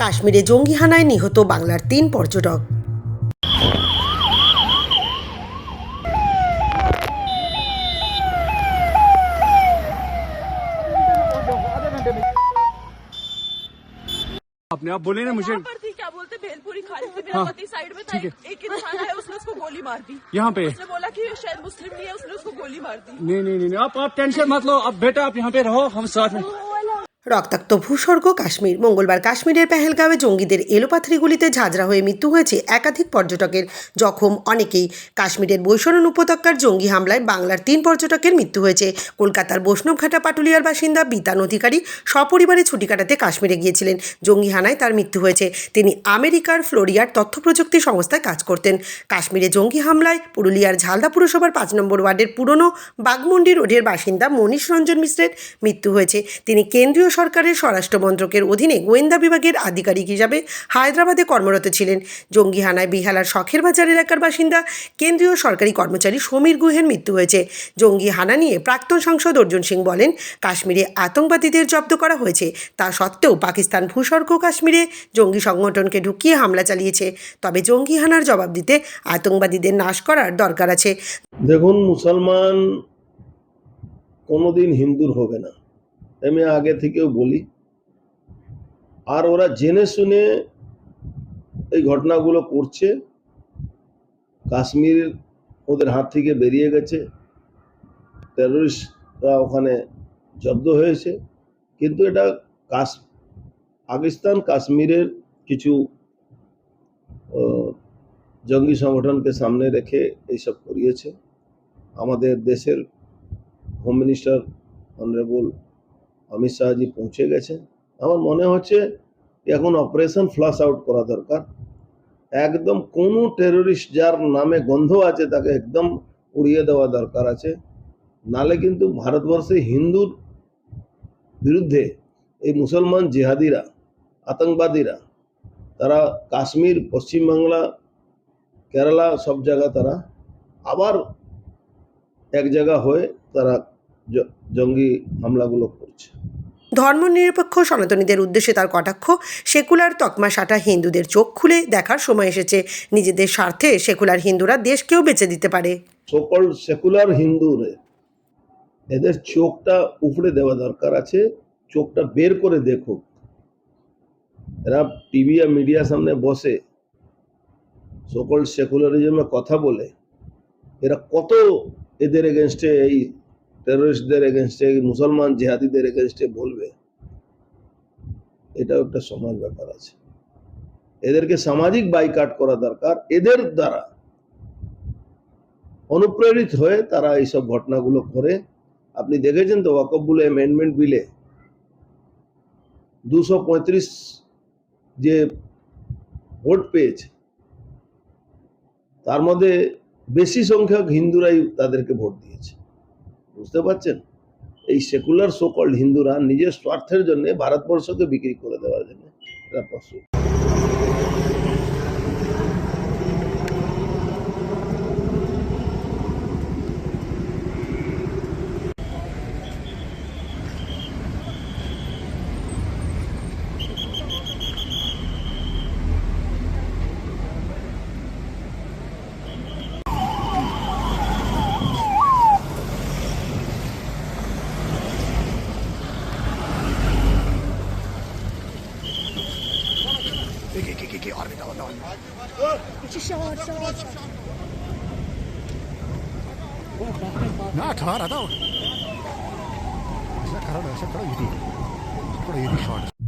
কাশ্মীরে জঙ্গি হানায় নিহত বাংলার তিন পর্যটক आपने आप बोले ना मुझे वहाँ पर थी क्या बोलते भेलपुरी खा रही थी मेरा हाँ, पति साइड में था ठीक है। एक एक इंसान आया उसने उसको गोली मार दी यहाँ पे उसने बोला कि ये शायद मुस्लिम नहीं है उसने उसको गोली मार दी नहीं नहीं नहीं नहीं, आप आप टेंशन मत लो अब बेटा आप यहाँ पे रहो हम साथ में রক্তাক্ত ভূস্বর্গ কাশ্মীর। মঙ্গলবার কাশ্মীরের পেহেলগাঁওয়ে জঙ্গিদের এলোপাথারি গুলিতে ঝাঁঝরা হয়ে মৃত্যু হয়েছে একাধিক পর্যটকের। জখম অনেকেই। কাশ্মীরের বৈশরণ উপত্যকার জঙ্গি হামলায় বাংলার তিন পর্যটকের মৃত্যু হয়েছে। কলকাতার বৈষ্ণবঘাটা পাটুলিয়ার বাসিন্দা বিতান অধিকারী সপরিবারে ছুটি কাটাতে কাশ্মীরে গিয়েছিলেন। জঙ্গি হানায় তার মৃত্যু হয়েছে। তিনি আমেরিকার ফ্লোরিয়ার তথ্য প্রযুক্তি সংস্থায় কাজ করতেন। কাশ্মীরে জঙ্গি হামলায় পুরুলিয়ার ঝালদা পুরসভার পাঁচ নম্বর ওয়ার্ডের পুরনো বাগমুন্ডি রোডের বাসিন্দা মনীষ রঞ্জন মিশ্রের মৃত্যু হয়েছে। তিনি কেন্দ্রীয় সরকারের স্বরাষ্ট্র মন্ত্রকের অধীনে গোয়েন্দা বিভাগের আধিকারিক হিসাবে হায়দ্রাবাদে কর্মরত ছিলেন। জঙ্গি হানায় বিহালার শখের বাজার এলাকার বাসিন্দা, কেন্দ্রীয় সরকারি কর্মচারী সমীর গুহের মৃত্যু হয়েছে। জঙ্গি হানা নিয়ে প্রাক্তন সাংসদ অর্জুন সিং বলেন, কাশ্মীরে আতঙ্কবাদীদের জব্দ করা হয়েছে। তা সত্ত্বেও পাকিস্তান ভূস্বর্গ কাশ্মীরে জঙ্গি সংগঠনকে ঢুকিয়ে হামলা চালিয়েছে। তবে জঙ্গি হানার জবাব দিতে আতঙ্কবাদীদের নাশ করার দরকার আছে। দেখুন, মুসলমান কোনোদিন হিন্দুর হবে না। আমি আগে থেকেও বলি, আর ওরা জেনে শুনে এই ঘটনাগুলো করছে। কাশ্মীর ওদের হাত থেকে বেরিয়ে গেছে। টেররিস্টরা ওখানে জব্দ হয়েছে। কিন্তু এটা কাশ পাকিস্তান কাশ্মীরের কিছু জঙ্গি সংগঠনকে সামনে রেখে এইসব করিয়েছে। আমাদের দেশের home minister honourable Amit Shahji পৌঁছে গেছেন। আমার মনে হচ্ছে এখন অপারেশন ফ্লাশ আউট করা দরকার। একদম কোনো টেররিস্ট যার নামে গন্ধ আছে তাকে একদম উড়িয়ে দেওয়া দরকার আছে। নালে কিন্তু ভারতবর্ষে হিন্দুর বিরুদ্ধে এই মুসলমান জেহাদিরা, আতঙ্কবাদীরা, তারা কাশ্মীর পশ্চিমবাংলা কেরালা সব জায়গা তারা আবার এক জায়গা হয়ে তারা জঙ্গি হামলাগুলো করছে। ধর্মনিরপেক্ষ সনাতনীদের উদ্দেশ্যে তার কটাক্ষ সেকুলার তকমা সাটা হিন্দুদের চোখ খুলে দেখার সময় এসেছে। নিজেদের স্বার্থে সেকুলার হিন্দুরা দেশকেও বেঁচে দিতে পারে। সকল সেকুলার হিন্দুরে এদের চোখটা উপড়ে দেওয়া দরকার আছে চোখটা বের করে দেখুক। এরা টিভি আর মিডিয়ার সামনে বসে সকল সেকুলারিজমে কথা বলে। এরা কত এদের এগেনস্টে এই টেররিস্টদের এগেনস্টে মুসলমান জেহাদিদের এগেনস্টে বলবে, এটাও একটা সমাজ ব্যাপার আছে। এদেরকে সামাজিক বাইকাট করা দরকার। এদের দ্বারা অনুপ্রেরিত হয়ে তারা এইসব ঘটনাগুলো করে। আপনি দেখেছেন তো ওয়াকফুল অ্যামেন্ডমেন্ট বিলে দুশো যে ভোট পেয়েছে, তার মধ্যে বেশি সংখ্যক হিন্দুরাই তাদেরকে ভোট দিয়েছে। বুঝতে পারছেন? এই সেকুলার সোকল্ড হিন্দুরা নিজের স্বার্থের জন্য ভারতবর্ষকে বিক্রি করে দেওয়ার জন্য এরা Iki orbita odol. Uçuşuyor, uçuşuyor. না ঠার আদাও এসা কারণ এসা কারণ ইডি কারণ ইডি শর্ট